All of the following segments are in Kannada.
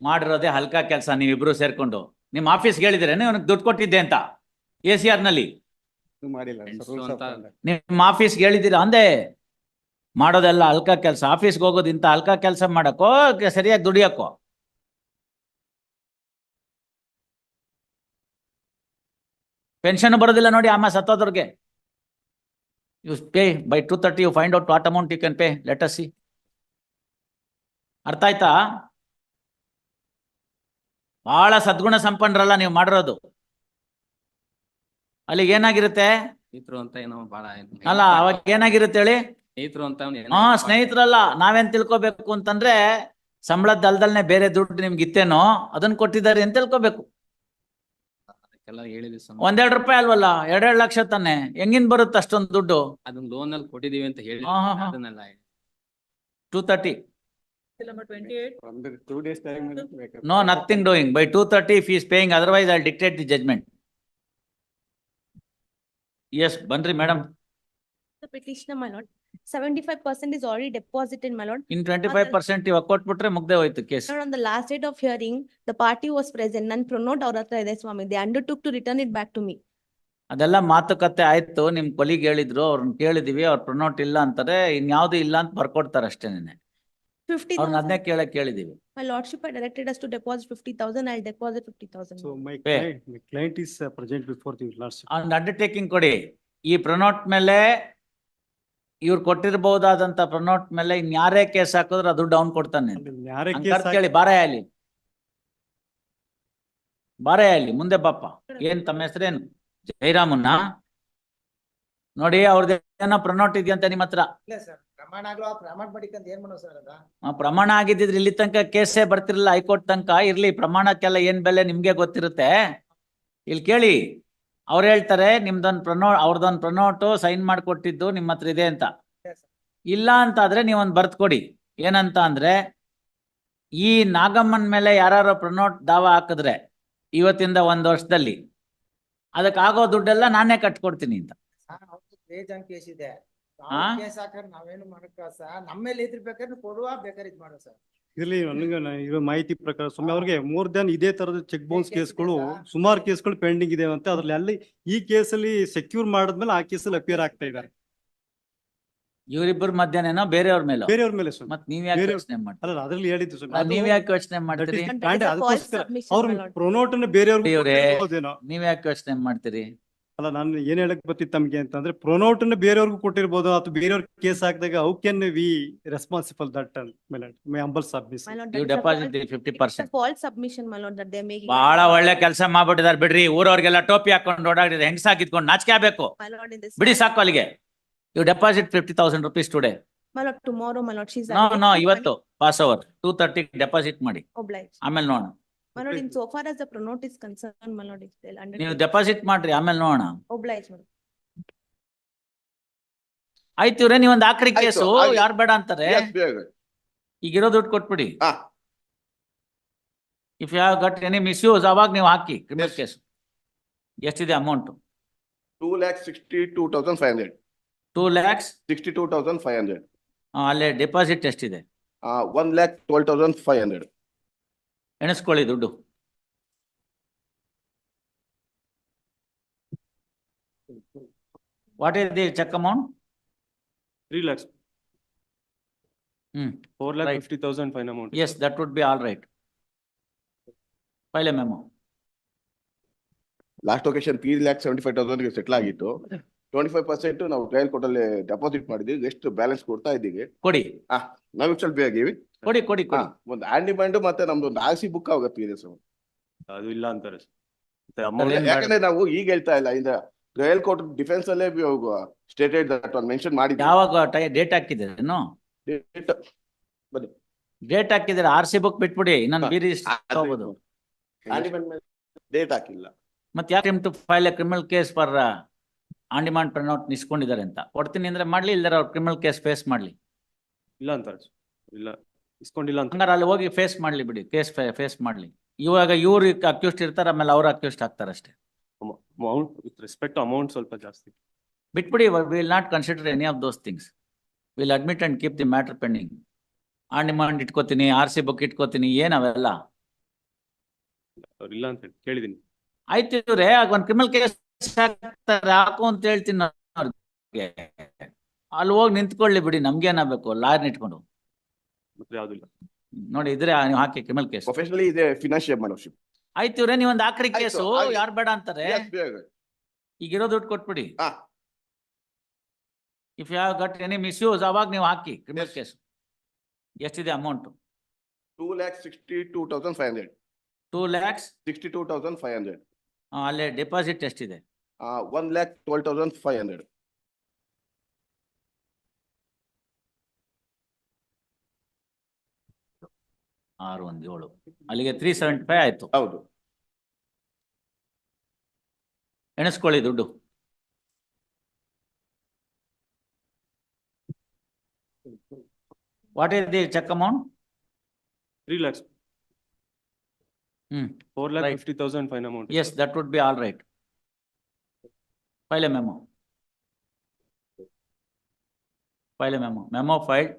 ಮಾಡಿರೋದೇ ಹಲ್ಕಾ ಕೆಲಸ ನೀವಿಬ್ರು ಸೇರ್ಕೊಂಡು. ನಿಮ್ಮ ಆಫೀಸ್ ಹೇಳಿದ್ರೇನೆ ಅವನಿಗೆ ದುಡ್ಡು ಕೊಟ್ಟಿದ್ದೆ ಅಂತ. ಎ ಸಿ ಆರ್ನಲ್ಲಿ. ನಿಮ್ಮ ಆಫೀಸ್ಗೆ ಹೇಳಿದಿರ ಅಂದೆ. ಮಾಡೋದೆಲ್ಲ ಹಲ್ಕಾ ಕೆಲಸ. ಆಫೀಸ್ಗೆ ಹೋಗೋದು ಇಂಥ ಹಲ್ಕಾ ಕೆಲಸ ಮಾಡಕ್ಕೋ ಸರಿಯಾಗಿ ದುಡಿಯಕ್ಕೋ? ಪೆನ್ಷನ್ ಬರೋದಿಲ್ಲ ನೋಡಿ ಅಮ್ಮ ಸತ್ತೋದ್ರಿಗೆ you pay by two thirty you find out what amount you can pay let us see ಅರ್ಥ ಆಯ್ತಾ? ಬಹಳ ಸದ್ಗುಣ ಸಂಪನ್ನರಲ್ಲ ನೀವು ಮಾಡಿರೋದು. ಅಲ್ಲಿಗೆ ಏನಾಗಿರುತ್ತೆ? ಸ್ನೇಹಿತರು ಅಂತ ಏನೋ ಬಹಳ ಅಲ್ಲ ಅವಾಗ ಏನಾಗಿರುತ್ತೆ ಹೇಳಿ? ಸ್ನೇಹಿತರು ಅಂತ ಹಾ ಸ್ನೇಹಿತರಲ್ಲ ನಾವೇನ್ ತಿಳ್ಕೊಬೇಕು ಅಂತಂದ್ರೆ ಸಂಬಳದ ಅಲ್ದಲ್ನೆ ಬೇರೆ ದುಡ್ಡು ನಿಮ್ಗೆ ಇತ್ತೇನೋ ಅದನ್ನ ಕೊಟ್ಟಿದ್ದಾರೆ ಅಂತ ತಿಳ್ಕೊಬೇಕು. ಒಂದೆರಡು ರೂಪಾಯಿ ಅಲ್ವಲ್ಲ ಎರಡೆರಡು ಲಕ್ಷ ತಾನೆ? ಹೆಂಗಿನ್ ಬರುತ್ತೆ ಅಷ್ಟೊಂದು ದುಡ್ಡು? ಅದನ್ನ ಲೋನ್ ಅಲ್ಲಿ ಕೊಟ್ಟಿದೀವಿ ಅಂತ ಹೇಳಿ two ಟೂ ಟೂ ಟೈಮ್ ಬೇಕು no nothing doing by two thirty fees paying otherwise I dictate the judgment yes ಬನ್ರಿ madam The petitioner, my lord, seventy-five percent is already deposited, my lord. In twenty five percent ಇವಾಗ ಕೊಟ್ಬಿಟ್ರೆ ಮುಗ್ದೆ ಹೋಯ್ತು case Lord, on the last date of hearing, the party was present, none ಹತ್ರ or ಸ್ವಾಮಿ Swami. They undertook to return it back to me. ಅದೆಲ್ಲ ಮಾತುಕತೆ ಆಯ್ತು. ನಿಮ್ ಕೊಲಿಗ್ ಹೇಳಿದ್ರು ಅವ್ರನ್ನ ಕೇಳಿದೀವಿ ಅವ್ರ ಪ್ರೊನೋಟ್ ಇಲ್ಲ ಅಂತಾರೆ. ಇನ್ಯಾವ್ದು ಇಲ್ಲ ಅಂತ ಬರ್ಕೊಡ್ತಾರೆ ಅಷ್ಟೇನೆ 50 ನಾನು ಅದನ್ನ ಕೇಳಕ್ಕೆ ಕೇಳಿದೆವಿ. My lordship has directed us to deposit 50000 I deposit 50000 so my client is present before the lordship and undertaking ಕೊಡಿ. ಈ ಪ್ರೊನೌಟ್ ಮೇಲೆ ಇವ್ರು ಕೊಟ್ಟಿರೋದಾದಂತ ಪ್ರೊನೌಟ್ ಮೇಲೆ ಇನ್ಯಾರೆ ಕೇಸ್ ಹಾಕೋದ್ರು ಅದು ಡೌನ್ ಕೊಡ್ತಾನೆ ಕೇಸ್ ಕೇಳಿ ಬಾರೈ ಅಲ್ಲಿ. ಬಾರೈ ಅಲ್ಲಿ ಮುಂದೆ ಬಪ್ಪ ಏನ್ ತಮ್ಮ ಹೆಸರು ಏನು ಜೈರಾಮಣ್ಣಾ ನೋಡಿ ಅವ್ರದ್ದು ಏನೋ ಪ್ರೊನೋಟ್ ಇದೆಯಂತ ನಿಮ್ಮ ಹತ್ರ? ಇಲ್ಲ ಸರ್ ಪ್ರಮಾಣ ಆಗ್ಲೋ ಪ್ರಮಾಣ ಮಾಡಿಕಂತ ಏನ್ ಮಾಡೋ ಸರ್ ಅದ? ಆ, ಪ್ರಮಾಣ ಆಗಿದ್ದಿದ್ರೆ ಇಲ್ಲಿ ತನಕ ಕೇಸೇ ಬರ್ತಿರ್ಲಿಲ್ಲ ಹೈಕೋರ್ಟ್ ತನಕ. ಇರ್ಲಿ ಪ್ರಮಾಣಕ್ಕೆಲ್ಲ ಏನ್ ಬೆಲೆ ನಿಮ್ಗೆ ಗೊತ್ತಿರುತ್ತೆ? ಇಲ್ಲಿ ಕೇಳಿ. ಅವ್ರು ಹೇಳ್ತಾರೆ ನಿಮ್ದೊಂದ್ ಪ್ರನೋ ಅವ್ರದೊಂದ್ ಪ್ರನೋಟು ಸೈನ್ ಮಾಡ್ಕೊಟ್ಟಿದ್ದು ನಿಮ್ಮ ಹತ್ರ ಇದೆ ಅಂತ. ಇಲ್ಲ ಅಂತ ಆದ್ರೆ ನೀವೊಂದ್ ಬರ್ತ್ ಕೊಡಿ. ಏನಂತ ಅಂದ್ರೆ ಈ ನಾಗಮ್ಮನ್ ಮೇಲೆ ಯಾರು ಪ್ರನೋಟ್ ದಾವ ಹಾಕಿದ್ರೆ ಇವತ್ತಿಂದ ಒಂದ್ ವರ್ಷದಲ್ಲಿ ಅದಕ್ಕಾಗೋ ದುಡ್ಡೆಲ್ಲ ನಾನೇ ಕಟ್ಕೊಡ್ತೀನಿ ಅಂತ. ಬೇಜಾನ್ ಕೇಸ್ ಇದೆ. ಹಾ? ಕೇಸ್ ಹಾಕರ್ ನಾವೇನು ಮಾಡಕ್ಕ ಸರ್ ನಮ್ಮ ಮೇಲೆ ಇದ್ರ ಬೇಕಾದ್ರೆ ಕೊಡುವ ಬೇಕಾದ್ರೆ ಇದ್ ಮಾಡೋ ಸರ್ ಇರ್ಲಿ ನನಗೆ ನ- ಇರೋ ಮಾಹಿತಿ ಪ್ರಕಾರ ಸುಮ್ಮನೆ ಅವ್ರಿಗೆ ಮೋರ್ ದನ್ ಇದೇ ತರದ ಚೆಕ್ ಬೌನ್ಸ್ case ಇದೆ ಕೇಸ್ಗಳು. ಸುಮಾರು ಕೇಸ್ಗಳು ಪೆಂಡಿಂಗ್ ಇದೆ ಅಂತ ಅದ್ರಲ್ಲಿ ಅಲ್ಲಿ ಈ ಕೇಸಲ್ಲಿ ಸೆಕ್ಯೂರ್ ಮಾಡಿದ್ಮೇಲೆ ಆ ಕೇಸಲ್ಲಿ ಅಪಿಯರ್ ಆಗ್ತಾ ಇದ್ದಾರೆ ಇವರಿಬ್ಬರ ಮಧ್ಯಾಹ್ನ ಬೇರೆಯವ್ರ ಮೇಲೆ? ಬೇರೆಯವ್ರ ಮೇಲೆ ಸ್ವಾಮಿ. ಮತ್ ನೀವ್ ಯಾಕೆ ಬೇರೆ- ಯೋಚನೆ ಮಾಡ್ತೀರಿ? ಅಲ್ಲ ಅದ್ರಲ್ಲಿ ಹೇಳಿದ್ದು ಸ್ವಾಮಿ. ನೀವ್ ಯಾಕೆ ಯೋಚನೆ ಮಾಡ್ತೀರಿ? Is- And that is a false ಅದಕ್ಕೋಸ್ಕರ submission, ಅವ್ರ my lord. ಪ್ರೊನೋಟ್ ಅನ್ನ ಬೇರೆಯವ್ರಿಗೆ ಇವ್ರೇ. ನೀವ್ ಯಾಕೆ ಯೋಚನೆ ಮಾಡ್ತೀರಿ? ಅಲ್ಲ ನಾನು ಏನ್ ಹೇಳಕ್ ಬರ್ತಿತ್ತು ತಮ್ಗೆ ಅಂತಂದ್ರೆ ಪ್ರೊನೌಟ್ ಅನ್ನ ಬೇರೆಯವ್ರಿಗೂ ಕೊಟ್ಟಿರ್ಬೋದು ಅಥವಾ ಬೇರೆಯವ್ರ ಕೇಸ್ ಹಾಕಿದಾಗ how can we responsible that my humble submission You deposit the my lord, that they are making. ಬಹಳ ಒಳ್ಳೆ ಕೆಲಸ ಮಾಡ್ಬಿಟ್ಟಿದ್ದಾರೆ ಬಿಡ್ರಿ ಊರವ್ರಿಗೆಲ್ಲ ಟೋಪಿ ಹಾಕೊಂಡು ಓಡಾಡಿದ್ರೆ ಹೆಂಗ್ಸಾಕಿದ್ಕೊಂಡು ನಾಚಿಕೆ ಆಗ್ಬೇಕು? My lord, ಬಿಡಿ ಸಾಕು ಅಲ್ಲಿಗೆ. You deposit fifty thousand rupees today My tomorrow tomorrow, she's no no ಇವತ್ತು pass over two thirty deposit ಮಾಡಿ. ಆಮೇಲೆ ನೋಡೋಣ. ನೀವು ಡೆಪಾಸಿಟ್ ಮಾಡ್ರಿ ಆಮೇಲೆ ನೋಡೋಣ. ಆಯ್ತು ರೀ ನೀವೊಂದು ಆಕ್ರಿ ಕೇಸು ಯಾರ್ ಬೇಡ ಅಂತಾರೆ? ಈಗಿರೋ ದುಡ್ಡು ಕೊಟ್ಬಿಡಿ. ಇಫ್ ಯಾವ ಗಟ್ ಎನಿ ಮಿಸ್ಯೂಸ್ ಅವಾಗ ನೀವು ಹಾಕಿ ಕ್ರಿಮಿನಲ್ ಕೇಸ್ ಎಷ್ಟಿದೆ amount two lakh sixty two thousand five hundred two sixty two thousand five hundred ಅಲ್ಲೇ ಡೆಪಾಸಿಟ್ ಎಷ್ಟಿದೆ? One lakh twelve thousand five hundred ಎಣಿಸ್ಕೊಳ್ಳಿ ದುಡ್ಡು. What is the cheque amount three lakhs four lakh fifty thousand fine amount yes that would be all right file M M last location three lakh seventy five thousand settle ಆಗಿತ್ತು. ಟ್ವೆಂಟಿ ಫೈವ್ ಪರ್ಸೆಂಟ್ ನಾವು ಟ್ರಯಲ್ ಕೋರ್ಟಲ್ಲಿ ಡೆಪಾಸಿಟ್ ಮಾಡಿದ್ವಿ. ಎಷ್ಟು ಬ್ಯಾಲೆನ್ಸ್ ಕೊಡ್ತಾ ಇದ್ದೀವಿ. ಕೊಡಿ. ಹಾಂ ನಾವು ಸ್ವಲ್ಪ ಆಗಿವಿ. ಕೊಡಿ ಕೊಡಿ ಕೊಡಿ ಒಂದು ಬ್ಯಾಂಡ್ ಮತ್ತೆ ನಮ್ದು ಒಂದು ಆಸಿ ಸಿ ಬುಕ್ ಆಗುತ್ತೆ ಇದೆ ಸರ್. ಅದು ಇಲ್ಲ ಅಂತಾರೆ. ಮತ್ತೆ amount. ಯಾಕಂದ್ರೆ ನಾವು ಈಗ ಹೇಳ್ತಾ ಇಲ್ಲ ಇಂದ ಟ್ರಯಲ್ ಕೋರ್ಟ್ ಡಿಫೆನ್ಸ್ ಅಲ್ಲೇ ಸ್ಟೇಟೆಡ್ ದಟ್ ಒಂದು ಮೆನ್ಷನ್ ಮಾಡಿದ್ವಿ. ಯಾವಾಗ ಡೇಟ್ ಹಾಕಿದ್ದೀರೇನು ಡೇಟ್ ಹಾಕಿದ್ರೆ ಆರ್ ಸಿ ಬುಕ್ ಬಿಟ್ಬಿಡಿ ಇನ್ನೊಂದು ಬೀರಿ ಮೇಲೆ ಡೇಟ್ ಹಾಕಿಲ್ಲ. ಮತ್ತೆ ಯಾಕೆ to file a criminal case for on demand pronote ನಿಸ್ಕೊಂಡಿದ್ದಾರೆ ಅಂತ ಕೊಡ್ತೀನಿ ಅಂದ್ರೆ ಮಾಡ್ಲಿ ಇಲ್ದಾರ ಅವ್ರು ಕ್ರಿಮಿನಲ್ ಕೇಸ್ ಫೇಸ್ ಮಾಡ್ಲಿ ಇಲ್ಲ ಅಂತಾರೆ. ಇಲ್ಲ ಇಸ್ಕೊಂಡಿಲ್ಲ ಅಂತ. ಹಂಗಾರೆ ಅಲ್ಲಿ ಹೋಗಿ ಫೇಸ್ ಮಾಡ್ಲಿ ಬಿಡಿ ಕೇಸ್ ಫೇಸ್ ಮಾಡ್ಲಿ. ಇವಾಗ ಇವ್ರು ಅಕ್ಯೂಸ್ಟ್ ಇರ್ತಾರೆ ಆಮೇಲೆ ಅವ್ರು ಅಕ್ಯೂಸ್ಟ್ ಆಗ್ತಾರೆ ಅಷ್ಟೇ. ಅಮೌಂಟ್ ವಿತ್ ರೆಸ್ಪೆಕ್ಟ್ amount ಸ್ವಲ್ಪ ಜಾಸ್ತಿ. ಬಿಟ್ಬಿಡಿ will not consider any of those things will admit and keep the matter pending on demand ಇಟ್ಕೋತೀನಿ R C book ಇಟ್ಕೋತೀನಿ ಏನ್ ಅವೆಲ್ಲ? ಅವ್ರು ಇಲ್ಲ ಅಂತ ಹೇಳಿ ಕೇಳಿದೀನಿ. ಆಯ್ತು ಇವ್ರೆ ಆಗ ಒಂದ್ ಕ್ರಿಮಿನಲ್ ಕೇಸ್ ಹಾಕ್ತಾರೆ ಹಾಕು ಅಂತ ಹೇಳ್ತೀನಿ ನಾನು ಅವ್ರಿಗೆ. ಅಲ್ಲಿ ಹೋಗಿ ನಿಂತ್ಕೊಳ್ಳಿ ಬಿಡಿ ನಮ್ಗೇನಾಗಬೇಕು ಲಾಯರ್ನ ಇಟ್ಕೊಂಡು. ಮತ್ತೆ ಯಾವ್ದು ಇಲ್ಲ. ನೋಡಿ ಇದ್ರೆ ನೀವು ಹಾಕಿ ಕ್ರಿಮಿನಲ್ ಕೇಸ್ ಪ್ರೊಫೆಷನಲಿ ಇದೆ ಫಿನಾನ್ಷಿಯಲ್ ಶಿಪ್ ಆಯ್ತು ಇವ್ರೆ ನೀವ್ ಒಂದ್ ಆಕ್ರಿ ಆಯ್ತು, ಕೇಸು ಯಾರ್ ಯಾರು ಬೇಡ ಅಂತಾರೆ? ಈಗ ಇರೋ ದುಡ್ಡು ಕೊಟ್ಬಿಡಿ. ಹಾ. If you have got any misuse ಅವಾಗ ನೀವು ಹಾಕಿ ಕ್ರಿಮಿನಲ್ Yes. ಕೇಸ್ ಎಷ್ಟಿದೆ amount two lakh sixty two thousand five hundred two lakhs sixty two thousand five hundred ಅಲ್ಲೇ ಡೆಪಾಸಿಟ್ ಎಷ್ಟಿದೆ? One lakh twelve thousand five hundred ಆರು ಒಂದ್ ಏಳು. ಅಲ್ಲಿಗೆ ತ್ರೀ ಸೆವೆಂಟಿ ಫೈವ್ ಆಯ್ತು. ಹೌದು. ಎಣಿಸ್ಕೊಳ್ಳಿ ದುಡ್ಡು. What is the cheque amount three lakhs hmm. Four lakh fifty thousand fine amount yes that would be all right file a memo file a memo memo filed.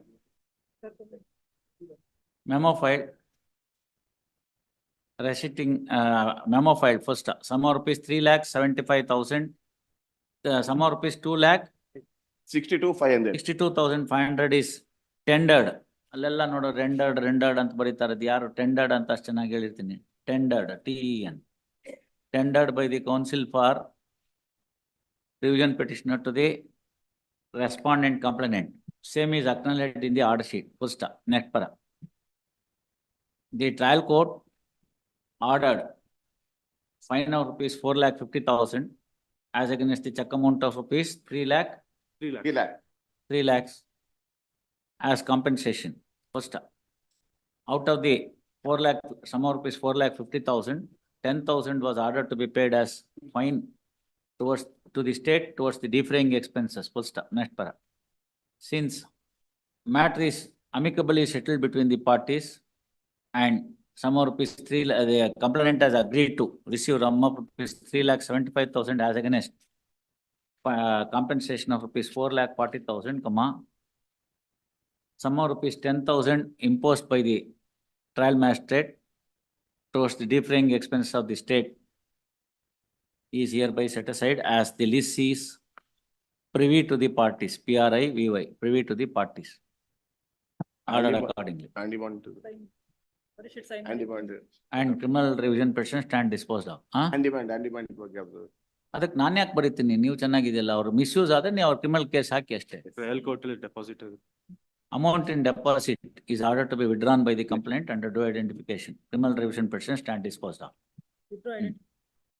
Memo filed. Receipting, uh, memo file first, sum of rupees three lakh seventy-five thousand. Uh, sum of rupees two lakh sixty two five hundred sixty-two thousand five hundred is tendered. ಅಲ್ಲೆಲ್ಲ ನೋಡು ರೆಂಡರ್ಡ್ ರೆಂಡರ್ಡ್ ಅಂತ ಬರೀತಾರೆ ಅದು ಯಾರು ಟೆಂಡರ್ಡ್ ಅಂತ ಅಷ್ಟು ಚೆನ್ನಾಗಿ ಹೇಳಿರ್ತೀನಿ tendered T N tendered by the council for revision petitioner to the respondent complainant. Same is acknowledged in the order sheet, full stop, next para. the trial court ordered fine of rupees four lakh fifty thousand as against the check amount of rupees three lakh, Three lakh. three lakhs as compensation. First, out of the four lakh, sum of rupees four lakh fifty thousand, ten thousand was ordered to be paid as fine towards, to the state towards the defraying expenses, First next para. Since matter is amicably settled between the parties, and sum of rupees three, la- the complainant has agreed to receive sum of rupees three lakh seventy-five thousand as against uh, compensation of rupees four lakh forty thousand, comma, sum of rupees ten thousand imposed by the trial magistrate towards the defraying expenses of the state is hereby set aside as the list is privy to the parties, P R I V Y, privy to the parties. Ordered Andy- accordingly. Andy and criminal revision stand disposed ಅದಕ್ಕೆ ನಾನು ಯಾಕೆ ಬರೀತೀನಿ? ನೀವು ಚೆನ್ನಾಗಿದೆಯಲ್ಲ ಅವ್ರು ಮಿಸ್ಯೂಸ್ ಆದ್ರೆ ನೀವು ಅವ್ರ ಕ್ರಿಮಿನಲ್ ಕೇಸ್ ಹಾಕಿ ಅಷ್ಟೇ. Deposit amount in deposit is order to be withdrawn by the complaint under identification criminal revision precision stand disposed of